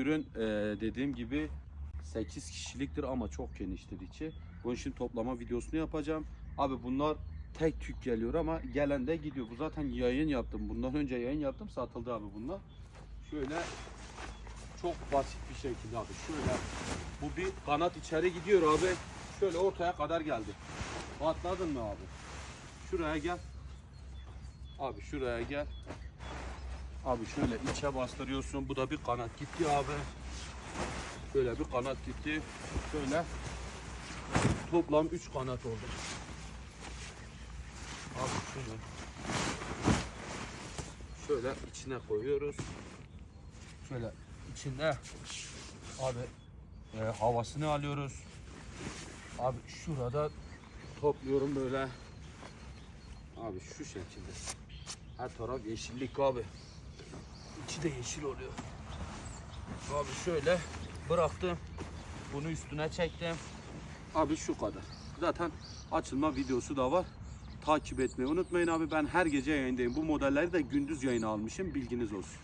ürün e, dediğim gibi 8 kişiliktir ama çok geniştir içi. Bunun için toplama videosunu yapacağım. Abi bunlar tek tük geliyor ama gelen de gidiyor. Bu zaten yayın yaptım. Bundan önce yayın yaptım. Satıldı abi bunlar. Şöyle çok basit bir şekilde abi. Şöyle bu bir kanat içeri gidiyor abi. Şöyle ortaya kadar geldi. Atladın mı abi? Şuraya gel. Abi şuraya gel. Abi şöyle içe bastırıyorsun. Bu da bir kanat gitti abi. Şöyle bir kanat gitti. Şöyle toplam 3 kanat oldu. Abi şunu şöyle içine koyuyoruz. Şöyle içinde abi e, havasını alıyoruz. Abi şurada topluyorum böyle. Abi şu şekilde. Her taraf yeşillik abi. İçi de yeşil oluyor. Abi şöyle bıraktım. Bunu üstüne çektim. Abi şu kadar. Zaten açılma videosu da var. Takip etmeyi unutmayın abi. Ben her gece yayındayım. Bu modelleri de gündüz yayına almışım. Bilginiz olsun.